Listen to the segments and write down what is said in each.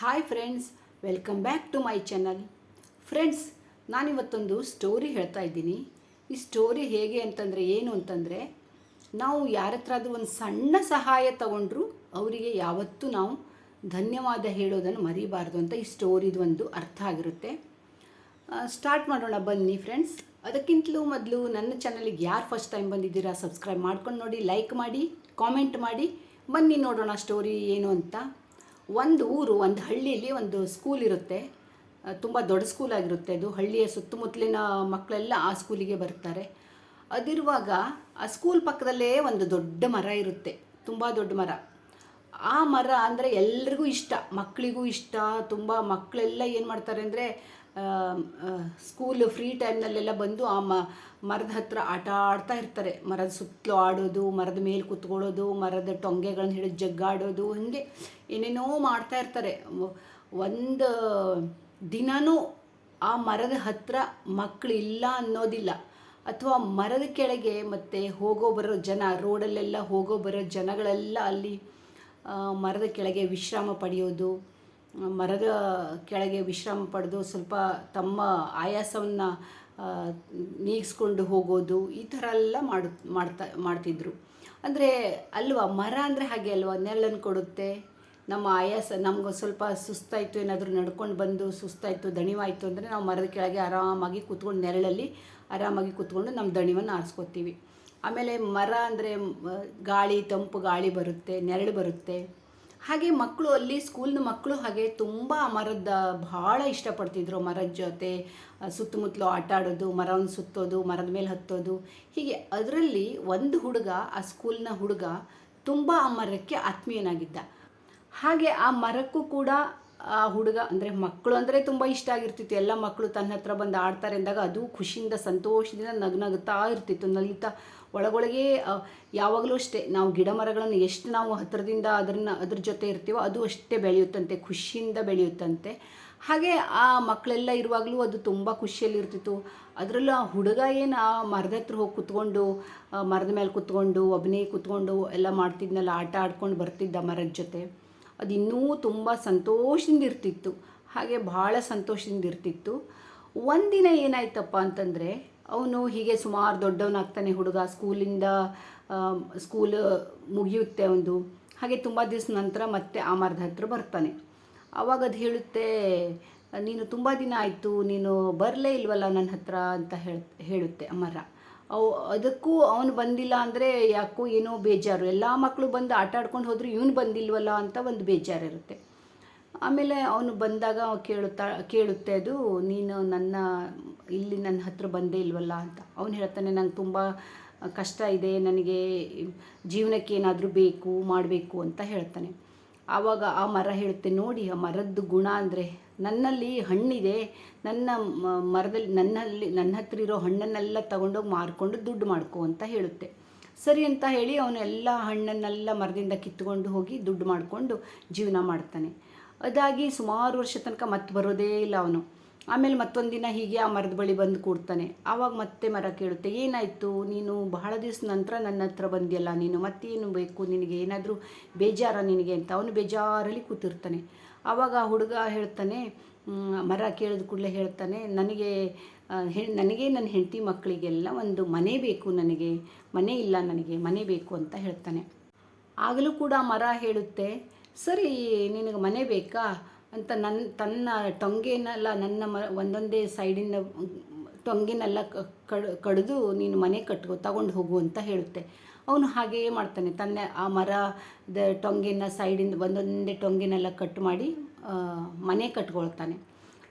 Hi friends welcome back to my channel friends ನಾನಿವತ್ತೊಂದು story ಹೇಳ್ತಾ ಇದ್ದೀನಿ. ಈ ಸ್ಟೋರಿ ಹೇಗೆ ಅಂತಂದರೆ ಏನು ಅಂತಂದರೆ, ನಾವು ಯಾರ ಹತ್ರ ಆದರೂ ಒಂದು ಸಣ್ಣ ಸಹಾಯ ತಗೊಂಡ್ರು ಅವರಿಗೆ ಯಾವತ್ತೂ ನಾವು ಧನ್ಯವಾದ ಹೇಳೋದನ್ನು ಮರಿಬಾರ್ದು ಅಂತ ಈ ಸ್ಟೋರಿದು ಒಂದು ಅರ್ಥ ಆಗಿರುತ್ತೆ. ಸ್ಟಾರ್ಟ್ ಮಾಡೋಣ ಬನ್ನಿ ಫ್ರೆಂಡ್ಸ್ ಅದಕ್ಕಿಂತಲೂ ಮೊದಲು ನನ್ನ ಚಾನಲಿಗೆ ಯಾರು ಫಸ್ಟ್ ಟೈಮ್ ಬಂದಿದ್ದೀರಾ ಸಬ್ಸ್ಕ್ರೈಬ್ ಮಾಡ್ಕೊಂಡು ನೋಡಿ ಲೈಕ್ ಮಾಡಿ ಕಾಮೆಂಟ್ ಮಾಡಿ. ಬನ್ನಿ ನೋಡೋಣ ಸ್ಟೋರಿ ಏನು ಅಂತ. ಒಂದು ಊರು, ಒಂದು ಹಳ್ಳಿಯಲ್ಲಿ ಒಂದು ಸ್ಕೂಲ್ ಇರುತ್ತೆ. ತುಂಬ ದೊಡ್ಡ ಸ್ಕೂಲ್ ಆಗಿರುತ್ತೆ ಅದು. ಹಳ್ಳಿಯ ಸುತ್ತಮುತ್ತಲಿನ ಮಕ್ಕಳೆಲ್ಲ ಆ ಸ್ಕೂಲಿಗೆ ಬರ್ತಾರೆ. ಅದಿರುವಾಗ ಆ ಸ್ಕೂಲ್ ಪಕ್ಕದಲ್ಲೇ ಒಂದು ದೊಡ್ಡ ಮರ ಇರುತ್ತೆ. ತುಂಬ ದೊಡ್ಡ ಮರ. ಆ ಮರ ಅಂದರೆ ಎಲ್ರಿಗೂ ಇಷ್ಟ ಮಕ್ಕಳಿಗೂ ಇಷ್ಟ. ತುಂಬ ಮಕ್ಕಳೆಲ್ಲ ಏನು ಮಾಡ್ತಾರೆ ಅಂದರೆ ಸ್ಕೂಲ್ ಫ್ರೀ ಟೈಮ್ನಲ್ಲೆಲ್ಲ ಬಂದು ಆ ಮ, ಮರದ ಹತ್ರ ಆಟ ಆಡ್ತಾ ಇರ್ತಾರೆ. ಮರದ ಸುತ್ತಲೂ ಆಡೋದು, ಮರದ ಮೇಲೆ ಕುತ್ಕೊಳ್ಳೋದು, ಮರದ ಟೊಂಗೆಗಳನ್ನ ಹಿಡಿದು ಜಗ್ಗಾಡೋದು, ಹಿಂಗೆ ಏನೇನೋ ಮಾಡ್ತಾ ಇರ್ತಾರೆ. ಒಂದು ದಿನವೂ ಆ ಮರದ ಹತ್ರ ಮಕ್ಕಳು ಇಲ್ಲ ಅನ್ನೋದಿಲ್ಲ. ಅಥವಾ ಮರದ ಕೆಳಗೆ ಮತ್ತು ಹೋಗೋ ಬರೋ ಜನ ರೋಡಲ್ಲೆಲ್ಲ ಹೋಗೋ ಬರೋ ಜನಗಳೆಲ್ಲ ಅಲ್ಲಿ ಮರದ ಕೆಳಗೆ ವಿಶ್ರಾಮ ಪಡೆಯೋದು ಮರದ ಕೆಳಗೆ ವಿಶ್ರಾಮ ಪಡೆದು ಸ್ವಲ್ಪ ತಮ್ಮ ಆಯಾಸವನ್ನು ನೀಗಿಸ್ಕೊಂಡು ಹೋಗೋದು, ಈ ಥರ ಎಲ್ಲ ಮಾಡು, ಮಾಡ್ತಾ, ಮಾಡ್ತಿದ್ರು. ಅಂದರೆ ಅಲ್ವಾ, ಮರ ಅಂದರೆ ಹಾಗೆ ಅಲ್ವಾ, ನೆರಳನ್ನು ಕೊಡುತ್ತೆ. ನಮ್ಮ ಆಯಾಸ, ನಮ್ಗೆ ಸ್ವಲ್ಪ ಸುಸ್ತಾಯಿತು, ಏನಾದರೂ ನಡ್ಕೊಂಡು ಬಂದು ಸುಸ್ತಾಯಿತು, ದಣಿವಾಯಿತು ಅಂದರೆ ನಾವು ಮರದ ಕೆಳಗೆ ಆರಾಮಾಗಿ ಕೂತ್ಕೊಂಡು, ನೆರಳಲ್ಲಿ ಆರಾಮಾಗಿ ಕೂತ್ಕೊಂಡು ನಮ್ಮ ದಣಿವನ್ನು ಆರಿಸ್ಕೋತೀವಿ. ಆಮೇಲೆ ಮರ ಅಂದರೆ ಗಾಳಿ, ತಂಪು ಗಾಳಿ ಬರುತ್ತೆ, ನೆರಳು ಬರುತ್ತೆ. ಹಾಗೆ ಮಕ್ಕಳು ಅಲ್ಲಿ ಸ್ಕೂಲ್ನ ಮಕ್ಕಳು ಹಾಗೆ ತುಂಬ ಮರದ ಭಾಳ ಇಷ್ಟಪಡ್ತಿದ್ರು. ಮರದ ಜೊತೆ ಸುತ್ತಮುತ್ತಲು ಆಟ ಆಡೋದು, ಮರವನ್ನು ಸುತ್ತೋದು, ಮರದ ಮೇಲೆ ಹತ್ತೋದು. ಹೀಗೆ ಅದರಲ್ಲಿ ಒಂದು ಹುಡುಗ, ಆ ಸ್ಕೂಲ್ನ ಹುಡುಗ ತುಂಬ ಆ ಮರಕ್ಕೆ ಆತ್ಮೀಯನಾಗಿದ್ದ. ಹಾಗೆ ಆ ಮರಕ್ಕೂ ಕೂಡ ಆ ಹುಡುಗ, ಅಂದರೆ ಮಕ್ಕಳು ಅಂದರೆ ತುಂಬ ಇಷ್ಟ ಆಗಿರ್ತಿತ್ತು. ಎಲ್ಲ ಮಕ್ಕಳು ತನ್ನ ಹತ್ರ ಬಂದು ಆಡ್ತಾರೆ ಅಂದಾಗ ಅದು ಖುಷಿಯಿಂದ, ಸಂತೋಷದಿಂದ ನಗ್ನಗುತ್ತಾ ಇರ್ತಿತ್ತು. ನಲಿತಾ ಒಳಗೊಳಗೆ ಯಾವಾಗಲೂ ಅಷ್ಟೇ ನಾವು ಗಿಡ ಮರಗಳನ್ನು ಎಷ್ಟು ನಾವು ಹತ್ತಿರದಿಂದ ಅದನ್ನು, ಅದ್ರ ಜೊತೆ ಇರ್ತೀವೋ ಅದು ಅಷ್ಟೇ ಬೆಳೆಯುತ್ತಂತೆ, ಖುಷಿಯಿಂದ ಬೆಳೆಯುತ್ತಂತೆ. ಹಾಗೆ ಆ ಮಕ್ಕಳೆಲ್ಲ ಇರುವಾಗಲೂ ಅದು ತುಂಬ ಖುಷಿಯಲ್ಲಿ ಇರ್ತಿತ್ತು ಅದರಲ್ಲೂ ಆ ಹುಡುಗ ಏನು ಆ ಮರದ ಹತ್ರ ಹೋಗಿ ಕುತ್ಕೊಂಡು ಮರದ ಮೇಲೆ ಕುತ್ಕೊಂಡು ಒಬ್ಬನೇ ಕುತ್ಕೊಂಡು ಎಲ್ಲ ಮಾಡ್ತಿದ್ನಲ್ಲ, ಆಟ ಆಡ್ಕೊಂಡು ಬರ್ತಿದ್ದ ಮರದ ಜೊತೆ, ಅದು ಇನ್ನೂ ತುಂಬ ಸಂತೋಷದಿಂದ ಇರ್ತಿತ್ತು. ಹಾಗೆ ಭಾಳ ಸಂತೋಷದಿಂದ ಇರ್ತಿತ್ತು. ಒಂದಿನ ಏನಾಯ್ತಪ್ಪ ಅಂತಂದರೆ ಅವನು ಹೀಗೆ ಸುಮಾರು ದೊಡ್ಡವನಾಗ್ತಾನೆ ಹುಡುಗ. ಸ್ಕೂಲಿಂದ ಸ್ಕೂಲ್ ಮುಗಿಯುತ್ತೆ ಒಂದು. ಹಾಗೆ ತುಂಬ ದಿವಸ ನಂತರ ಮತ್ತೆ ಆ ಮರದ ಹತ್ರ ಬರ್ತಾನೆ. ಆವಾಗ ಅದು ಹೇಳುತ್ತೆ, ನೀನು ತುಂಬ ದಿನ ಆಯಿತು, ನೀನು ಬರಲೇ ಇಲ್ವಲ್ಲ ನನ್ನ ಹತ್ರ? ಅಂತ ಹೇಳ, ಹೇಳುತ್ತೆ ಆ ಮರ ಅವು, ಅದಕ್ಕೂ ಅವನು ಬಂದಿಲ್ಲ ಅಂದರೆ ಯಾಕೋ ಏನೋ ಬೇಜಾರು. ಎಲ್ಲ ಮಕ್ಕಳು ಬಂದು ಆಟ ಆಡ್ಕೊಂಡು ಹೋದರೂ ಇವನು ಬಂದಿಲ್ವಲ್ಲ ಅಂತ ಒಂದು ಬೇಜಾರಿರುತ್ತೆ. ಆಮೇಲೆ ಅವನು ಬಂದಾಗ ಕೇಳುತ್ತಾ, ಕೇಳುತ್ತೆ, ಅದು ನೀನು ನನ್ನ, ಇಲ್ಲಿ ನನ್ನ ಹತ್ರ ಬಂದೇ ಇಲ್ವಲ್ಲ ಅಂತ. ಅವನು ಹೇಳ್ತಾನೆ, ನಂಗೆ ತುಂಬ ಕಷ್ಟ ಇದೆ, ನನಗೆ ಜೀವನಕ್ಕೆ ಏನಾದರೂ ಬೇಕು, ಮಾಡಬೇಕು ಅಂತ ಹೇಳ್ತಾನೆ. ಆವಾಗ ಆ ಮರ ಹೇಳುತ್ತೆ, ನೋಡಿ, ಆ ಮರದ್ದು ಗುಣ ಅಂದರೆ ನನ್ನಲ್ಲಿ ಹಣ್ಣಿದೆ, ನನ್ನ ಮರದಲ್ಲಿ, ನನ್ನಲ್ಲಿ, ನನ್ನ ಹತ್ರ ಇರೋ ಹಣ್ಣನ್ನೆಲ್ಲ ತಗೊಂಡೋಗಿ ಮಾರ್ಕೊಂಡು ದುಡ್ಡು ಮಾಡ್ಕೋ ಅಂತ ಹೇಳುತ್ತೆ. ಸರಿ ಅಂತ ಹೇಳಿ ಅವನು ಎಲ್ಲ ಹಣ್ಣನ್ನೆಲ್ಲ ಮರದಿಂದ ಕಿತ್ಕೊಂಡು ಹೋಗಿ ದುಡ್ಡು ಮಾಡಿಕೊಂಡು ಜೀವನ ಮಾಡ್ತಾನೆ. ಅದಾಗಿ ಸುಮಾರು ವರ್ಷ ತನಕ ಮತ್ತೆ ಬರೋದೇ ಇಲ್ಲ ಅವನು. ಆಮೇಲೆ ಮತ್ತೊಂದು ದಿನ ಹೀಗೆ ಆ ಮರದ ಬಳಿ ಬಂದು ಕೂಡ್ತಾನೆ. ಆವಾಗ ಮತ್ತೆ ಮರ ಕೇಳುತ್ತೆ, ಏನಾಯಿತು? ನೀನು ಬಹಳ ದಿವಸ ನಂತರ ನನ್ನ ಹತ್ರ ಬಂದಿಯಲ್ಲ, ನೀನು ಮತ್ತೇನು ಬೇಕು? ನಿನಗೆ ಏನಾದರೂ ಬೇಜಾರ ನಿನಗೆ? ಅಂತ ಅವನು ಬೇಜಾರಲ್ಲಿ ಕೂತಿರ್ತಾನೆ. ಆವಾಗ ಆ ಹುಡುಗ ಹೇಳ್ತಾನೆ ಮರ ಕೇಳಿದ ಕೂಡಲೇ ಹೇಳ್ತಾನೆ, ನನಗೆ ನನಗೆ ನನ್ನ ಹೆಂಡತಿ ಮಕ್ಕಳಿಗೆಲ್ಲ ಒಂದು ಮನೆ ಬೇಕು ನನಗೆ, ಮನೆ ಇಲ್ಲ ನನಗೆ, ಮನೆ ಬೇಕು ಅಂತ ಹೇಳ್ತಾನೆ. ಆಗಲೂ ಕೂಡ ಮರ ಹೇಳುತ್ತೆ ಸರಿ, ನಿನಗೆ ಮನೆ ಬೇಕಾ? ಅಂತ ನನ್ನ ತನ್ನ ಟೊಂಗೆನೆಲ್ಲ ನನ್ನ ಮ, ಒಂದೊಂದೇ ಸೈಡಿನ, ಟೊಂಗೆನೆಲ್ಲ ಕಡ್, ಕಡಿದು ನೀನು ಮನೆ ಕಟ್ಕೊ, ತಗೊಂಡು ಹೋಗು ಅಂತ ಹೇಳುತ್ತೆ. ಅವನು ಹಾಗೆಯೇ ಮಾಡ್ತಾನೆ. ತನ್ನ ಆ ಮರದ ಟೊಂಗೆನ ಸೈಡಿಂದ ಒಂದೊಂದೇ ಟೊಂಗೆನೆಲ್ಲ ಕಟ್ ಮಾಡಿ ಮನೆ ಕಟ್ಕೊಳ್ತಾನೆ.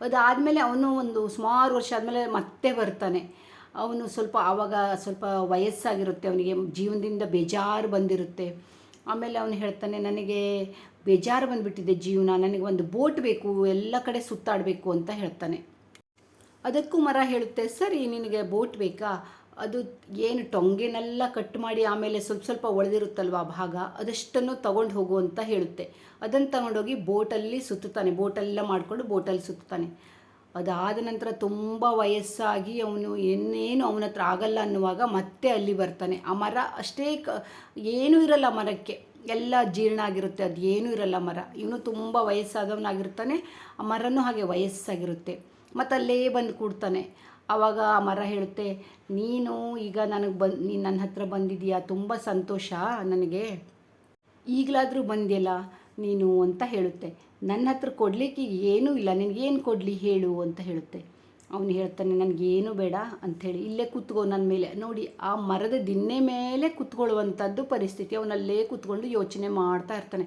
ಅದಾದಮೇಲೆ ಅವನು ಒಂದು ಸುಮಾರು ವರ್ಷ ಆದಮೇಲೆ ಮತ್ತೆ ಬರ್ತಾನೆ. ಅವನು ಸ್ವಲ್ಪ ಆವಾಗ ಸ್ವಲ್ಪ ವಯಸ್ಸಾಗಿರುತ್ತೆ. ಅವನಿಗೆ ಜೀವನದಿಂದ ಬೇಜಾರು ಬಂದಿರುತ್ತೆ. ಆಮೇಲೆ ಅವನು ಹೇಳ್ತಾನೆ, ನನಗೆ ಬೇಜಾರು ಬಂದುಬಿಟ್ಟಿದೆ ಜೀವನ, ನನಗೆ ಒಂದು ಬೋಟ್ ಬೇಕು, ಎಲ್ಲ ಕಡೆ ಸುತ್ತಾಡಬೇಕು ಅಂತ ಹೇಳ್ತಾನೆ. ಅದಕ್ಕೂ ಮರ ಹೇಳುತ್ತೆ, ಸರಿ, ನಿನಗೆ ಬೋಟ್ ಬೇಕಾ? ಅದು ಏನು ಟೊಂಗೆನೆಲ್ಲ ಕಟ್ ಮಾಡಿ ಆಮೇಲೆ ಸ್ವಲ್ಪ ಸ್ವಲ್ಪ ಒಳೆದಿರುತ್ತಲ್ವಾ ಭಾಗ? ಅದಷ್ಟನ್ನು ತಗೊಂಡು ಹೋಗು ಅಂತ ಹೇಳುತ್ತೆ. ಅದನ್ನು ತಗೊಂಡೋಗಿ ಬೋಟಲ್ಲಿ ಸುತ್ತುತ್ತಾನೆ. ಬೋಟೆಲ್ಲ ಮಾಡಿಕೊಂಡು ಬೋಟಲ್ಲಿ ಸುತ್ತಾನೆ ಅದಾದ ನಂತರ ತುಂಬ ವಯಸ್ಸಾಗಿ ಅವನು ಇನ್ನೇನು ಅವನ ಹತ್ರ ಆಗಲ್ಲ ಅನ್ನುವಾಗ ಮತ್ತೆ ಅಲ್ಲಿ ಬರ್ತಾನೆ. ಆ ಮರ ಅಷ್ಟೇ ಕ, ಏನೂ ಇರಲ್ಲ ಮರಕ್ಕೆ. ಎಲ್ಲ ಜೀರ್ಣ ಆಗಿರುತ್ತೆ, ಅದು ಏನೂ ಇರಲ್ಲ ಮರ. ಇವನು ತುಂಬ ವಯಸ್ಸಾದವನಾಗಿರ್ತಾನೆ, ಆ ಮರನೂ ಹಾಗೆ ವಯಸ್ಸಾಗಿರುತ್ತೆ. ಮತ್ತು ಅಲ್ಲೇ ಬಂದು ಕೂಡ್ತಾನೆ. ಆವಾಗ ಆ ಮರ ಹೇಳುತ್ತೆ, ನೀನು ಈಗ ನನಗೆ ಬಂದು, ನೀನು ನನ್ನ ಹತ್ರ ಬಂದಿದೀಯಾ? ತುಂಬ ಸಂತೋಷ ನನಗೆ. ಈಗಲಾದರೂ ಬಂದಿಲ್ಲ ನೀನು? ಅಂತ ಹೇಳುತ್ತೆ. ನನ್ನ ಹತ್ರ ಕೊಡಲಿಕ್ಕೆ ಏನೂ ಇಲ್ಲ, ನಿನಗೇನು ಕೊಡಲಿ ಹೇಳು? ಅಂತ ಹೇಳುತ್ತೆ. ಅವನು ಹೇಳ್ತಾನೆ, ನನಗೇನು ಬೇಡ ಅಂಥೇಳಿ. ಇಲ್ಲೇ ಕೂತ್ಕೋ ನನ್ನ ಮೇಲೆ. ನೋಡಿ, ಆ ಮರದ ದಿನ್ನೆ ಮೇಲೆ ಕೂತ್ಕೊಳ್ಳುವಂಥದ್ದು ಪರಿಸ್ಥಿತಿ ಅವನಲ್ಲೇ ಕೂತ್ಕೊಂಡು ಯೋಚನೆ ಮಾಡ್ತಾ ಇರ್ತಾನೆ.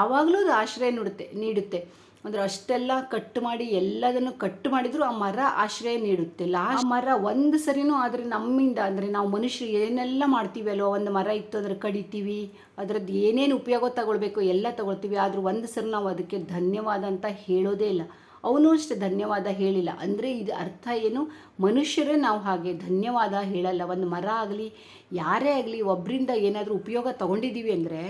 ಆವಾಗಲೂ ಅದು ಆಶ್ರಯ ನೀಡುತ್ತೆ ನೀಡುತ್ತೆ. ಅಂದ್ರೆ ಅಷ್ಟೆಲ್ಲ ಕಟ್ ಮಾಡಿ ಎಲ್ಲದನ್ನು ಕಟ್ ಮಾಡಿದ್ರು ಆ ಮರ ಆಶ್ರಯ ನೀಡುತ್ತೆ. ಲಾಸ್ಟ್ ಮರ ಒಂದು ಸರಿನೂ ಆದರೆ ನಮ್ಮಿಂದ, ಅಂದರೆ ನಾವು ಮನುಷ್ಯರು ಏನೆಲ್ಲ ಮಾಡ್ತೀವಿ ಅಲ್ವ? ಒಂದು ಮರ ಇತ್ತು ಅಂದರೆ ಕಡಿತೀವಿ, ಅದರದ್ದು ಏನೇನು ಉಪಯೋಗ ತಗೊಳ್ಬೇಕು ಎಲ್ಲ ತಗೊಳ್ತೀವಿ, ಆದರೂ ಒಂದು ಸರಿ ನಾವು ಅದಕ್ಕೆ ಧನ್ಯವಾದ ಅಂತ ಹೇಳೋದೇ ಇಲ್ಲ. ಅವನು ಅಷ್ಟೇ ಧನ್ಯವಾದ ಹೇಳಿಲ್ಲ. ಅಂದರೆ ಇದು ಅರ್ಥ ಏನು? ಮನುಷ್ಯರೇ ನಾವು ಹಾಗೆ ಧನ್ಯವಾದ ಹೇಳಲ್ಲ. ಒಂದು ಮರ ಆಗಲಿ, ಯಾರೇ ಆಗಲಿ ಒಬ್ಬರಿಂದ ಏನಾದರೂ ಉಪಯೋಗ ತಗೊಂಡಿದ್ದೀವಿ ಅಂದರೆ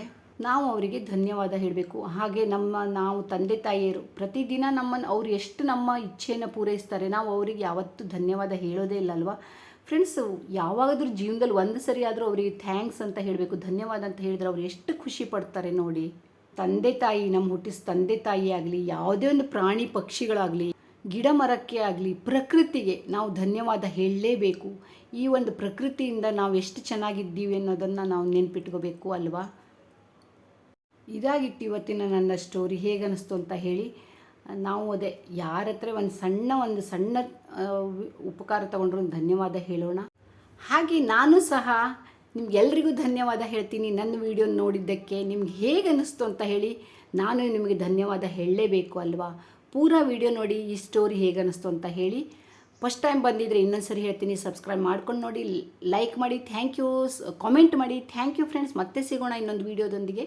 ನಾವು ಅವರಿಗೆ ಧನ್ಯವಾದ ಹೇಳಬೇಕು. ಹಾಗೆ ನಮ್ಮ, ನಾವು ತಂದೆ ತಾಯಿಯರು ಪ್ರತಿದಿನ ನಮ್ಮನ್ನು ಅವ್ರು ಎಷ್ಟು ನಮ್ಮ ಇಚ್ಛೆಯನ್ನು ಪೂರೈಸ್ತಾರೆ, ನಾವು ಅವರಿಗೆ ಯಾವತ್ತೂ ಧನ್ಯವಾದ ಹೇಳೋದೇ ಇಲ್ಲ ಅಲ್ವಾ? ಫ್ರೆಂಡ್ಸು ಯಾವಾಗಾದ್ರೂ ಜೀವನದಲ್ಲಿ ಒಂದು ಸರಿ ಆದರೂ ಅವರಿಗೆ ಥ್ಯಾಂಕ್ಸ್ ಅಂತ ಹೇಳಬೇಕು, ಧನ್ಯವಾದ ಅಂತ ಹೇಳಿದ್ರೆ ಅವ್ರು ಎಷ್ಟು ಖುಷಿ ಪಡ್ತಾರೆ ನೋಡಿ. ತಂದೆ ತಾಯಿ ನಮ್ಮ ಹುಟ್ಟಿಸ್ ತಂದೆ ತಾಯಿ ಆಗಲಿ, ಯಾವುದೇ ಒಂದು ಪ್ರಾಣಿ ಪಕ್ಷಿಗಳಾಗಲಿ, ಗಿಡ ಮರಕ್ಕೆ ಆಗಲಿ, ಪ್ರಕೃತಿಗೆ ನಾವು ಧನ್ಯವಾದ ಹೇಳಲೇಬೇಕು. ಈ ಒಂದು ಪ್ರಕೃತಿಯಿಂದ ನಾವು ಎಷ್ಟು ಚೆನ್ನಾಗಿದ್ದೀವಿ ಅನ್ನೋದನ್ನು ನಾವು ನೆನ್ಪಿಟ್ಕೋಬೇಕು ಅಲ್ವಾ? ಇದಾಗಿತ್ತು ಇವತ್ತಿನ ನನ್ನ ಸ್ಟೋರಿ ಹೇಗನ್ನಿಸ್ತು ಅಂತ ಹೇಳಿ. ನಾವು ಅದೇ ಯಾರ ಹತ್ರ ಒಂದು ಸಣ್ಣ ಒಂದು ಸಣ್ಣ ಉಪಕಾರ ತಗೊಂಡ್ರು ಧನ್ಯವಾದ ಹೇಳೋಣ. ಹಾಗೆ ನಾನು ಸಹ ನಿಮ್ಗೆಲ್ರಿಗೂ ಧನ್ಯವಾದ ಹೇಳ್ತೀನಿ. ನನ್ನ ವಿಡಿಯೋ ನೋಡಿದ್ದಕ್ಕೆ ನಿಮ್ಗೆ ಹೇಗೆ ಅನ್ನಿಸ್ತು ಅಂತ ಹೇಳಿ ನಾನು ನಿಮಗೆ ಧನ್ಯವಾದ ಹೇಳಲೇಬೇಕು ಅಲ್ವಾ? ಪೂರ ವಿಡಿಯೋ ನೋಡಿ ಈ ಸ್ಟೋರಿ ಹೇಗೆ ಅನ್ನಿಸ್ತು ಅಂತ ಹೇಳಿ. ಫಸ್ಟ್ ಟೈಮ್ ಬಂದಿದ್ದರೆ ಇನ್ನೊಂದು ಸರಿ ಹೇಳ್ತೀನಿ ಸಬ್ಸ್ಕ್ರೈಬ್ ಮಾಡ್ಕೊಂಡು ನೋಡಿ ಲೈಕ್ ಮಾಡಿ ಥ್ಯಾಂಕ್ ಯು ಕಾಮೆಂಟ್ ಮಾಡಿ ಥ್ಯಾಂಕ್ ಯು ಫ್ರೆಂಡ್ಸ್ ಮತ್ತೆ ಸಿಗೋಣ ಇನ್ನೊಂದು ವಿಡಿಯೋದೊಂದಿಗೆ.